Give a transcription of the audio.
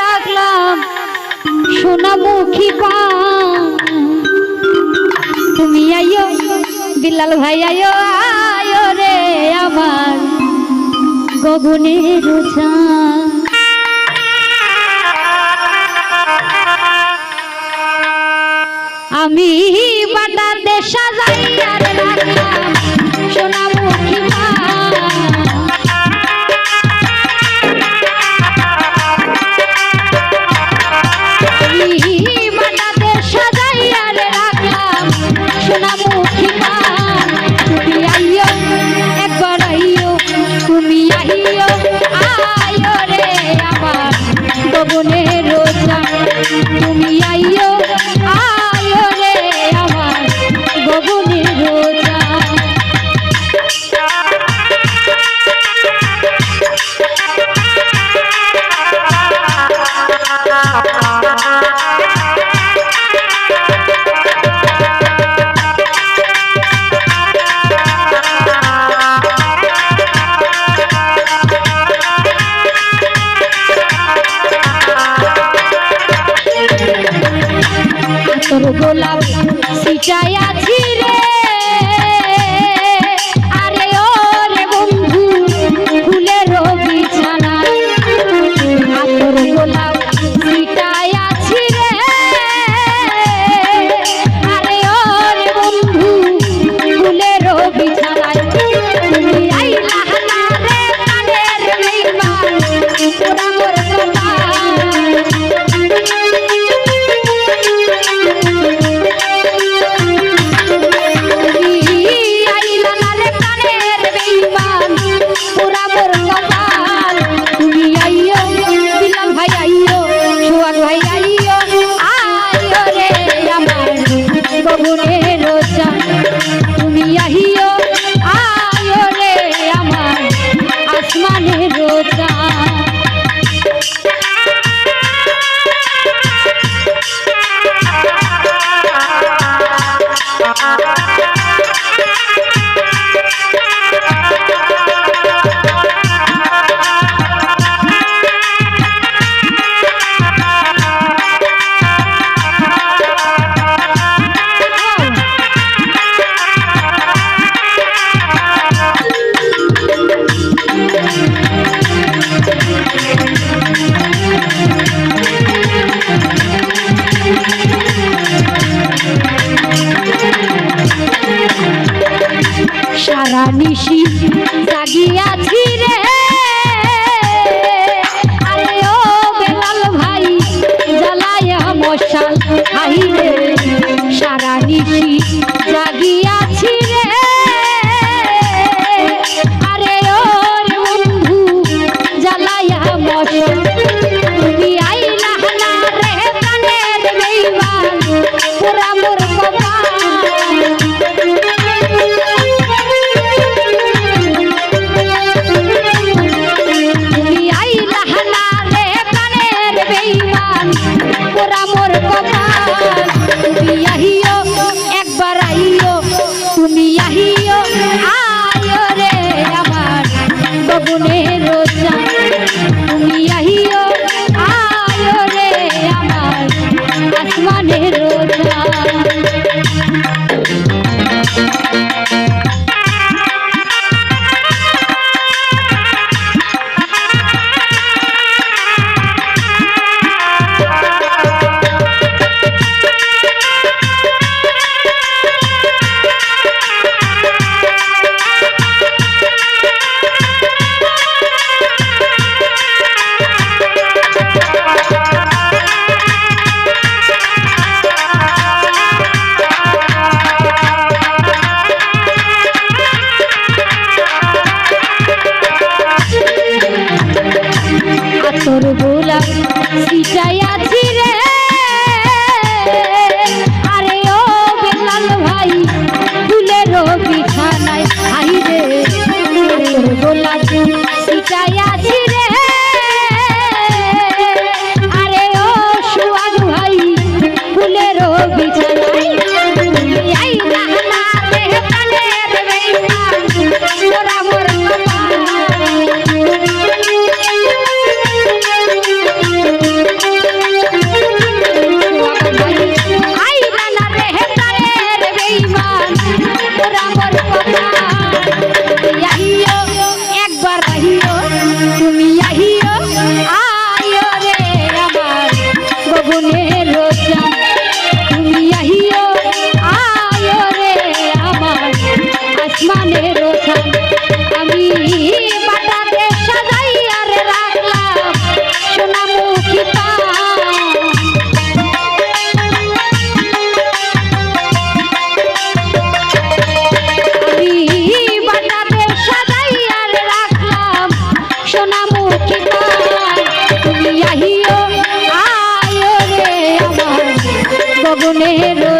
রাখলাম সোনামুখী তুমি আইও বিল্লাল ভাই আয়ো আয়ো রে আমার গগনের আমি বাটা দেশা যাই আর রাখলাম। সোনা মুখী সারা নিশি জাগিয়াছি রে। আরে ও বেলাল ভাই জ্বালায় মশাল খাই রে ফাগুনের